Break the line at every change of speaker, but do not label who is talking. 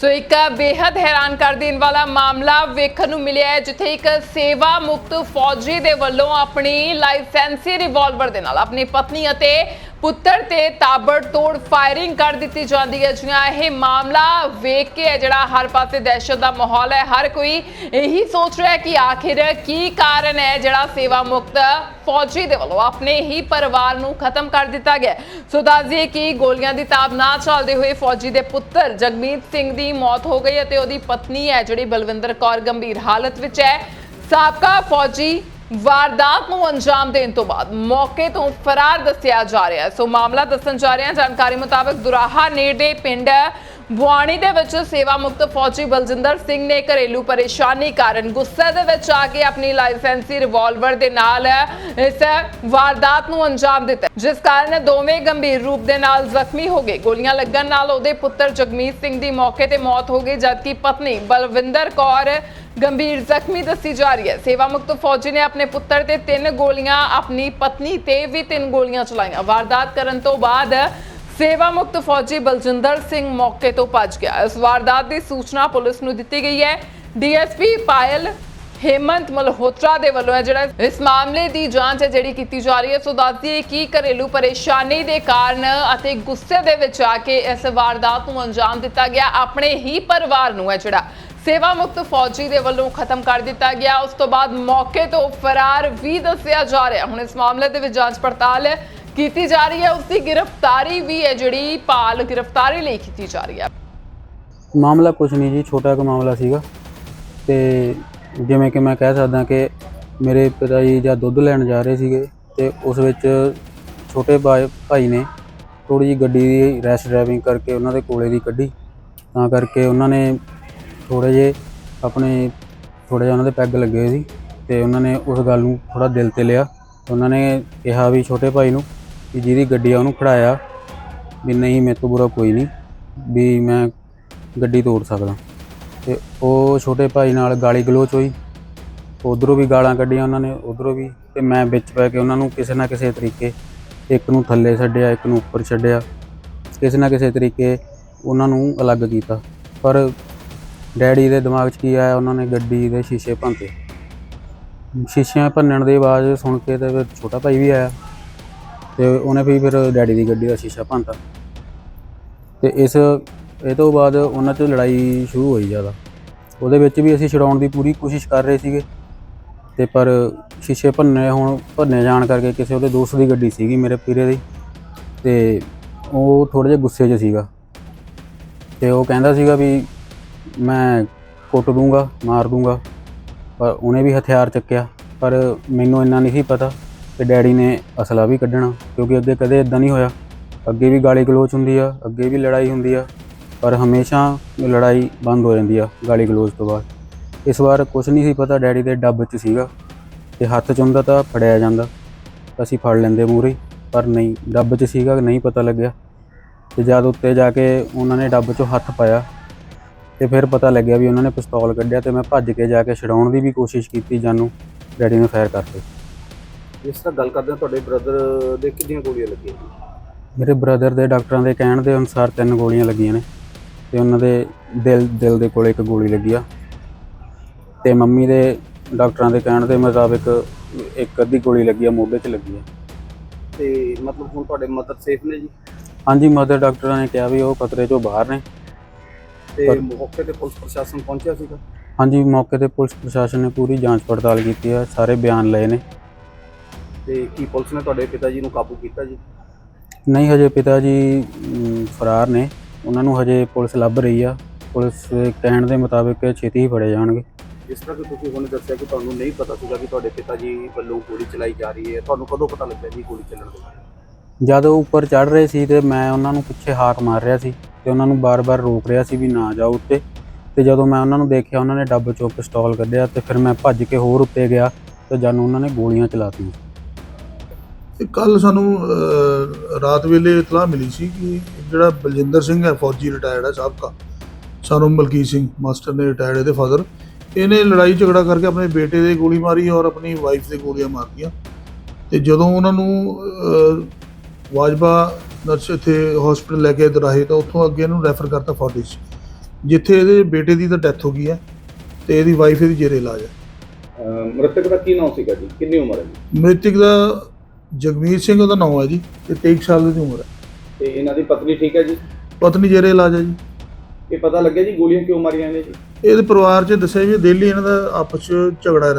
ਸੋ ਇੱਕ ਬੇहद ਹੈਰਾਨ ਕਰ ਦੇਣ ਵਾਲਾ ਮਾਮਲਾ ਵੇਖਣ ਨੂੰ ਮਿਲਿਆ ਹੈ, ਜਿੱਥੇ ਇੱਕ ਸੇਵਾ ਮੁਕਤ ਫੌਜੀ ਦੇ ਵੱਲੋਂ ਆਪਣੀ ਲਾਇਸੈਂਸੀ ਰਿਵਾਲਵਰ ਦੇ ਨਾਲ, ਆਪਣੀ ਪਤਨੀ ਅਤੇ ਪੁੱਤਰ ਤੇ ਤਾਬੜਤੋੜ ਫਾਇਰਿੰਗ ਕਰ ਦਿੱਤੀ ਜਾਂਦੀ ਹੈ। ਜਿਹਾ ਇਹ ਮਾਮਲਾ ਵੇਖ ਕੇ ਹੈ, ਜਿਹੜਾ ਹਰ ਪਾਸੇ ਦਹਿਸ਼ਤ ਦਾ ਮਾਹੌਲ ਹੈ। ਹਰ ਕੋਈ ਇਹੀ ਸੋਚ ਰਿਹਾ ਹੈ ਕਿ ਆਖਿਰ ਕੀ ਕਾਰਨ ਹੈ, ਜਿਹੜਾ ਸੇਵਾ ਮੁਕਤ ਫੌਜੀ ਦੇ ਵੱਲੋਂ ਆਪਣੇ ਹੀ ਪਰਿਵਾਰ ਨੂੰ ਖਤਮ ਕਰ ਦਿੱਤਾ ਗਿਆ ਸੋ ਦੱਸ ਕਿ ਗੋਲੀਆਂ ਦੀ ਤਾਬ ਨਾ ਚੱਲਦੇ ਹੋਏ ਫੌਜੀ ਦੇ ਪੁੱਤਰ ਜਗਮੀਤ ਸਿੰਘ ਦੀ ਮੌਤ ਹੋ ਗਈ ਅਤੇ ਉਹਦੀ ਪਤਨੀ ਹੈ, ਜਿਹੜੀ ਬਲਵਿੰਦਰ ਕੌਰ ਗੰਭੀਰ ਹਾਲਤ ਵਿੱਚ ਹੈ। ਸਾਬਕਾ ਫੌਜੀ ਵਾਰਦਾਤ ਨੂੰ ਅੰਜਾਮ ਦੇਣ ਤੋਂ ਬਾਅਦ ਮੌਕੇ ਤੋਂ ਫਰਾਰ ਦੱਸਿਆ ਜਾ ਰਿਹਾ ਹੈ। ਸੋ ਮਾਮਲਾ ਦੱਸਣ ਜਾ ਰਿਹਾ ਜਾਣਕਾਰੀ ਮੁਤਾਬਕ ਦੁਰਾਹਾ ਨੇੜੇ ਪਿੰਡ ਬੁਆਣੀ ਦੇ ਵਿੱਚ ਸੇਵਾ ਮੁਕਤ ਫੌਜੀ ਬਲਜਿੰਦਰ ਸਿੰਘ ਨੇ ਘਰੇਲੂ ਪਰੇਸ਼ਾਨੀ ਕਾਰਨ ਗੁੱਸੇ ਦੇ ਵਿੱਚ ਆ ਕੇ ਆਪਣੀ ਲਾਇਸੈਂਸੀ ਰਿਵਾਲਵਰ ਦੇ ਨਾਲ ਇਸ ਵਾਰਦਾਤ ਨੂੰ ਅੰਜਾਮ ਦਿੱਤਾ। ਜਿਸ ਕਾਰਨ ਦੋਵੇਂ ਗੰਭੀਰ ਰੂਪ ਦੇ ਨਾਲ ਜ਼ਖਮੀ ਹੋ ਗਏ। ਗੋਲੀਆਂ ਲੱਗਣ ਨਾਲ ਉਹਦੇ ਪੁੱਤਰ ਜਗਮੀਤ ਸਿੰਘ ਦੀ ਮੌਕੇ ਤੇ ਮੌਤ ਹੋ ਗਈ, ਜਦਕਿ ਪਤਨੀ ਬਲਵਿੰਦਰ ਕੌਰ ਗੰਭੀਰ ਜ਼ਖਮੀ ਦੱਸੀ ਜਾ ਰਹੀ ਹੈ। ਸੇਵਾ ਮੁਕਤ ਫੌਜੀ ਨੇ ਆਪਣੇ ਪੁੱਤਰ ਤੇ ਤਿੰਨ ਗੋਲੀਆਂ, ਆਪਣੀ ਪਤਨੀ ਤੇ ਵੀ ਤਿੰਨ ਗੋਲੀਆਂ ਚਲਾਈਆਂ। ਵਾਰਦਾਤ ਕਰਨ ਤੋਂ ਬਾਅਦ ਸੇਵਾ ਮੁਕਤ ਫੌਜੀ ਬਲਜਿੰਦਰ ਸਿੰਘ ਮੌਕੇ ਤੋਂ ਭੱਜ ਗਿਆ। ਇਸ ਵਾਰਦਾਤ ਦੀ ਸੂਚਨਾ ਪੁਲਿਸ ਨੂੰ ਦਿੱਤੀ ਗਈ ਹੈ। ਡੀਐਸਪੀ ਪਾਇਲ ਹੇਮੰਤ ਮਲਹੋਤਰਾ ਦੇ ਵੱਲੋਂ ਹੈ ਜਿਹੜਾ ਇਸ ਮਾਮਲੇ ਦੀ ਜਾਂਚ ਹੈ ਜਿਹੜੀ ਕੀਤੀ ਜਾ ਰਹੀ ਹੈ। ਸੋ ਦੱਸਦੀ ਹੈ ਕਿ ਘਰੇਲੂ ਪਰੇਸ਼ਾਨੀ ਦੇ ਕਾਰਨ ਅਤੇ ਗੁੱਸੇ ਦੇ ਵਿੱਚ ਆ ਕੇ ਇਸ ਵਾਰਦਾਤ ਨੂੰ ਅੰਜਾਮ ਦਿੱਤਾ ਗਿਆ। ਆਪਣੇ ਹੀ ਪਰਿਵਾਰ ਨੂੰ ਹੈ ਜਿਹੜਾ ਸੇਵਾ ਮੁਕਤ ਫੌਜੀ ਦੇ ਵੱਲੋਂ ਖਤਮ ਕਰ ਦਿੱਤਾ ਗਿਆ। ਉਸ ਤੋਂ ਬਾਅਦ ਮੌਕੇ ਤੋਂ ਫਰਾਰ ਵੀ ਦੱਸਿਆ ਜਾ ਰਿਹਾ। ਹੁਣ ਇਸ ਮਾਮਲੇ ਦੇ ਵਿੱਚ ਜਾਂਚ ਪੜਤਾਲ ਕੀਤੀ ਜਾ ਰਹੀ ਹੈ ਉਸ ਦੀ ਗ੍ਰਿਫਤਾਰੀ ਵੀ ਹੈ, ਜਿਹੜੀ ਭਾਲ ਗ੍ਰਿਫਤਾਰੀ ਲਈ ਕੀਤੀ ਜਾ ਰਹੀ ਹੈ।
ਮਾਮਲਾ ਕੁਝ ਨਹੀਂ ਜੀ, ਛੋਟਾ ਕੁ ਮਾਮਲਾ ਸੀਗਾ। ਤੇ ਜਿਵੇਂ ਕਿ ਮੈਂ ਕਹਿ ਸਕਦਾ ਕਿ ਮੇਰੇ ਪਿਤਾ ਜੀ ਜਾਂ ਦੁੱਧ ਲੈਣ ਜਾ ਰਹੇ ਸੀਗੇ ਤੇ ਉਸ ਵਿੱਚ ਛੋਟੇ ਭਾਈ ਭਾਈ ਨੇ ਥੋੜੀ ਜੀ ਗੱਡੀ ਦੀ ਰੈਸ਼ ਡਰਾਈਵਿੰਗ ਕਰਕੇ ਉਹਨਾਂ ਦੇ ਕੋਲੇ ਦੀ ਕੱਢੀ। ਤਾਂ ਕਰਕੇ ਉਹਨਾਂ ਨੇ ਥੋੜੇ ਜੇ ਆਪਣੇ ਥੋੜੇ ਜਿਹਾ ਉਹਨਾਂ ਦੇ ਪੈਗ ਲੱਗੇ ਸੀ ਤੇ ਉਹਨਾਂ ਨੇ ਉਸ ਗੱਲ ਨੂੰ ਥੋੜਾ ਦਿਲ ਤੇ ਲਿਆ। ਉਹਨਾਂ ਨੇ ਕਿਹਾ ਵੀ ਛੋਟੇ ਭਾਈ ਨੂੰ ਕਿ ਜਿਹਦੀ ਗੱਡੀ ਆ ਉਹਨੂੰ ਖੜਾਇਆ ਵੀ ਨਹੀਂ ਮੇਰੇ ਤੋਂ ਬੁਰਾ ਕੋਈ ਨਹੀਂ, ਵੀ ਮੈਂ ਗੱਡੀ ਤੋੜ ਸਕਦਾ। ਤੇ ਉਹ ਛੋਟੇ ਭਾਈ ਨਾਲ ਗਾਲੀ ਗਲੋਚ ਹੋਈ। ਉਧਰੋਂ ਵੀ ਗਾਲਾਂ ਕੱਢੀਆਂ ਉਹਨਾਂ ਨੇ, ਉਧਰੋਂ ਵੀ ਤੇ ਮੈਂ ਵਿੱਚ ਪੈ ਕੇ ਉਹਨਾਂ ਨੂੰ ਕਿਸੇ ਨਾ ਕਿਸੇ ਤਰੀਕੇ ਇੱਕ ਨੂੰ ਥੱਲੇ ਛੱਡਿਆ, ਇੱਕ ਨੂੰ ਉੱਪਰ ਛੱਡਿਆ। ਕਿਸੇ ਨਾ ਕਿਸੇ ਤਰੀਕੇ ਉਹਨਾਂ ਨੂੰ ਅਲੱਗ ਕੀਤਾ। ਪਰ ਡੈਡੀ ਦੇ ਦਿਮਾਗ 'ਚ ਕੀ ਆਇਆ? ਉਹਨਾਂ ਨੇ ਗੱਡੀ ਦੇ ਸ਼ੀਸ਼ੇ ਭੰਤੇ ਸ਼ੀਸ਼ਿਆਂ ਭੰਨਣ ਦੀ ਆਵਾਜ਼ ਸੁਣ ਕੇ ਤੇ ਫਿਰ ਛੋਟਾ ਭਾਈ ਵੀ ਆਇਆ। ਤੇ ਉਹਨੇ ਵੀ ਫਿਰ ਡੈਡੀ ਦੀ ਗੱਡੀ ਦਾ ਸ਼ੀਸ਼ਾ ਭੰਨਤਾ। ਤੇ ਇਸ, ਇਹ ਤੋਂ ਬਾਅਦ ਉਹਨਾਂ 'ਚ ਲੜਾਈ ਸ਼ੁਰੂ ਹੋਈ ਜ਼ਿਆਦਾ। ਉਹਦੇ ਵਿੱਚ ਵੀ ਅਸੀਂ ਛਡਾਉਣ ਦੀ ਪੂਰੀ ਕੋਸ਼ਿਸ਼ ਕਰ ਰਹੇ ਸੀਗੇ। ਤੇ ਪਰ ਸ਼ੀਸ਼ੇ ਭੰਨੇ, ਹੁਣ ਭੰਨੇ ਜਾਣ ਕਰਕੇ ਕਿਸੇ ਉਹਦੇ ਦੋਸਤ ਦੀ ਗੱਡੀ ਸੀਗੀ ਮੇਰੇ ਪੀਰੇ ਦੀ। ਤੇ ਉਹ ਥੋੜੇ ਜਿਹਾ ਗੁੱਸੇ 'ਚ ਸੀਗਾ। ਤੇ ਉਹ ਕਹਿੰਦਾ ਸੀਗਾ ਵੀ ਮੈਂ ਕੁੱਟ ਦੂੰਗਾ, ਮਾਰ ਦੂੰਗਾ। ਪਰ ਉਹਨੇ ਵੀ ਹਥਿਆਰ ਚੱਕਿਆ। ਪਰ ਮੈਨੂੰ ਇੰਨਾ ਨਹੀਂ ਸੀ ਪਤਾ। ਕਿ ਡੈਡੀ ਨੇ ਅਸਲਾ ਵੀ ਕੱਢਣਾ, ਕਿਉਂਕਿ ਅੱਗੇ ਕਦੇ ਇਦਾਂ ਨਹੀਂ ਹੋਇਆ। ਅੱਗੇ ਵੀ ਗਾਲੀ ਗਲੋਚ ਹੁੰਦੀ ਆ, ਅੱਗੇ ਵੀ ਲੜਾਈ ਹੁੰਦੀ ਆ, ਪਰ ਹਮੇਸ਼ਾ ਲੜਾਈ ਬੰਦ ਹੋ ਜਾਂਦੀ ਆ ਗਾਲੀ ਗਲੋਚ ਤੋਂ ਬਾਅਦ। ਇਸ ਵਾਰ ਕੁਝ ਨਹੀਂ ਸੀ ਪਤਾ ਡੈਡੀ ਦੇ ਡੱਬ 'ਚ ਸੀਗਾ, ਤੇ ਹੱਥ 'ਚ ਹੁੰਦਾ ਤਾਂ ਫੜਿਆ ਜਾਂਦਾ, ਅਸੀਂ ਫੜ ਲੈਂਦੇ ਮੂਹਰੇ, ਪਰ ਨਹੀਂ, ਡੱਬ 'ਚ ਸੀਗਾ, ਨਹੀਂ ਪਤਾ ਲੱਗਿਆ। ਤੇ ਜਦ ਉੱਤੇ ਜਾ ਕੇ ਉਹਨਾਂ ਨੇ ਡੱਬ 'ਚੋਂ ਹੱਥ ਪਾਇਆ, ਤੇ ਫਿਰ ਪਤਾ ਲੱਗਿਆ ਵੀ ਉਹਨਾਂ ਨੇ ਪਿਸਤੌਲ ਕੱਢਿਆ ਤੇ ਮੈਂ ਭੱਜ ਕੇ ਜਾ ਕੇ ਛਡਾਉਣ ਦੀ ਵੀ ਕੋਸ਼ਿਸ਼ ਕੀਤੀ ਜਾਨੂੰ, ਡੈਡੀ ਨੇ ਫਾਇਰ ਕਰਤੇ।
ਜਿਸ ਤਰ੍ਹਾਂ ਗੱਲ ਕਰਦੇ ਹਾਂ ਤੁਹਾਡੇ ਬ੍ਰਦਰ ਦੇ ਕਿੰਨੀਆਂ ਗੋਲੀਆਂ ਲੱਗੀਆਂ?
ਮੇਰੇ ਬ੍ਰਦਰ ਦੇ ਡਾਕਟਰਾਂ ਦੇ ਕਹਿਣ ਦੇ ਅਨੁਸਾਰ ਤਿੰਨ ਗੋਲੀਆਂ ਲੱਗੀਆਂ ਨੇ ਤੇ ਉਹਨਾਂ ਦੇ ਦਿਲ ਦਿਲ ਦੇ ਕੋਲੇ ਇੱਕ ਗੋਲੀ ਲੱਗੀ ਆ। ਤੇ ਮੰਮੀ ਦੇ ਡਾਕਟਰਾਂ ਦੇ ਕਹਿਣ ਦੇ ਮੁਤਾਬਿਕ ਇੱਕ ਅੱਧੀ ਗੋਲੀ ਲੱਗੀ ਆ ਮੋਢੇ 'ਚ ਲੱਗੀ ਆ।
ਤੇ ਮਤਲਬ ਹੁਣ ਤੁਹਾਡੇ ਮਦਰ ਸੇਫ ਨੇ ਜੀ?
ਹਾਂਜੀ ਮਦਰ ਡਾਕਟਰਾਂ ਨੇ ਕਿਹਾ ਵੀ ਉਹ ਖਤਰੇ 'ਚੋਂ ਬਾਹਰ ਨੇ।
ਤੇ
ਪਰ-
ਮੌਕੇ ਤੇ ਪੁਲਿਸ ਪ੍ਰਸ਼ਾਸਨ ਪਹੁੰਚਿਆ ਸੀਗਾ?
ਹਾਂਜੀ ਮੌਕੇ ਤੇ ਪੁਲਿਸ ਪ੍ਰਸ਼ਾਸਨ ਨੇ ਪੂਰੀ ਜਾਂਚ ਪੜਤਾਲ ਕੀਤੀ ਆ ਸਾਰੇ ਬਿਆਨ ਲਏ ਨੇ।
ਤੇ ਕੀ ਪੁਲਿਸ ਨੇ ਤੁਹਾਡੇ ਪਿਤਾ ਜੀ ਨੂੰ ਕਾਬੂ ਕੀਤਾ ਜੀ?
ਨਹੀਂ ਹਜੇ ਪਿਤਾ ਜੀ ਅਮ, ਫਰਾਰ ਨੇ। ਉਹਨਾਂ ਨੂੰ ਹਜੇ ਪੁਲਿਸ ਲੱਭ ਰਹੀ ਆ। ਪੁਲਿਸ ਦੇ ਕਹਿਣ ਦੇ ਮੁਤਾਬਿਕ ਛੇਤੀ ਹੀ ਫੜੇ ਜਾਣਗੇ।
ਜਿਸ ਤਰ੍ਹਾਂ ਕਿ ਤੁਸੀਂ ਹੁਣ ਦੱਸਿਆ ਕਿ ਤੁਹਾਨੂੰ ਨਹੀਂ ਪਤਾ ਸੀਗਾ ਕਿ ਤੁਹਾਡੇ ਪਿਤਾ ਜੀ ਵੱਲੋਂ ਗੋਲੀ ਚਲਾਈ ਜਾ ਰਹੀ ਹੈ। ਤੁਹਾਨੂੰ ਕਦੋਂ ਪਤਾ ਲੱਗਿਆ ਜੀ ਗੋਲੀ ਚੱਲਣ ਤੋਂ ਬਾਅਦ
ਜਦ ਉਹ ਉੱਪਰ ਚੜ ਰਹੇ ਸੀ ਤੇ ਮੈਂ ਉਹਨਾਂ ਨੂੰ ਪਿੱਛੇ ਹਾਕ ਮਾਰ ਰਿਹਾ ਸੀ ਤੇ ਉਹਨਾਂ ਨੂੰ ਬਾਰ-ਬਾਰ ਰੋਕ ਰਿਹਾ ਸੀ ਵੀ ਨਾ ਜਾਓ ਉੱਤੇ। ਤੇ ਜਦੋਂ ਮੈਂ ਉਹਨਾਂ ਨੂੰ ਦੇਖਿਆ ਉਹਨਾਂ ਨੇ ਡੱਬ ਚੋਂ ਪਿਸਤੌਲ ਕੱਢਿਆ ਤੇ ਫਿਰ ਮੈਂ ਭੱਜ ਕੇ ਹੋਰ ਉੱਤੇ ਗਿਆ ਤੇ ਜਾਨੂੰ ਉਹਨਾਂ ਨੇ ਗੋਲੀਆਂ ਚਲਾਤੀਆਂ।
ਕੱਲ ਸਾਨੂੰ ਰਾਤ ਵੇਲੇ ਇਤਲਾਹ ਮਿਲੀ ਸੀ ਕਿ ਜਿਹੜਾ ਬਲਜਿੰਦਰ ਸਿੰਘ ਹੈ ਫੌਜੀ ਰਿਟਾਇਰਡ ਹੈ ਸਾਬਕਾ। ਸਾਨੂੰ ਮਲਕੀਤ ਸਿੰਘ ਮਾਸਟਰ ਨੇ ਰਿਟਾਇਰਡ ਇਹਦੇ ਫਾਦਰ ਇਹਨੇ ਲੜਾਈ ਝਗੜਾ ਕਰਕੇ ਆਪਣੇ ਬੇਟੇ ਦੇ ਗੋਲੀ ਮਾਰੀ ਔਰ ਆਪਣੀ ਵਾਈਫ ਦੇ ਗੋਲੀਆਂ ਮਾਰਤੀਆਂ। ਤੇ ਜਦੋਂ ਉਹਨਾਂ ਨੂੰ ਵਾਜਬਾ ਨਰਸ ਇੱਥੇ ਹਸਪੀਟਲ ਲੈ ਕੇ ਦਰਾਹੇ ਤਾਂ ਉੱਥੋਂ ਅੱਗੇ ਇਹਨੂੰ ਰੈਫਰ ਕਰਤਾ ਫੋਰਟਿਸ ਜਿੱਥੇ ਇਹਦੇ ਬੇਟੇ ਦੀ ਤਾਂ ਡੈਥ ਹੋ ਗਈ ਹੈ ਤੇ ਇਹਦੀ ਵਾਈਫ ਇਹਦੀ ਜੇਰੇ ਇਲਾਜ ਹੈ।
ਮ੍ਰਿਤਕ ਦਾ ਕੀ ਨਾਮ ਸੀਗਾ ਜੀ? ਕਿੰਨੀ ਉਮਰ ਹੈ ਜੀ?
ਮ੍ਰਿਤਕ ਦਾ ਜਗਮੀਤ ਸਿੰਘ ਉਹਦਾ ਨਾਮ ਹੈ ਜੀ ਤੇ 23 ਸਾਲ ਦੀ ਉਮਰ ਹੈ।
ਤੇ ਇਹਨਾਂ ਦੀ ਪਤਨੀ ਠੀਕ ਹੈ ਜੀ?
ਪਤਨੀ ਜੇਰੇ ਇਲਾਜ ਹੈ ਜੀ।
ਇਹ ਪਤਾ ਲੱਗਿਆ ਜੀ ਗੋਲੀਆਂ ਕਿਉਂ ਮਾਰੀਆਂ ਨੇ ਜੀ?
ਇਹਦੇ ਪਰਿਵਾਰ 'ਚ ਦੱਸਿਆ ਵੀ ਡੇਲੀ ਇਹਨਾਂ ਦਾ ਆਪਸ 'ਚ ਝਗੜਾ ਰਹਿੰਦਾ।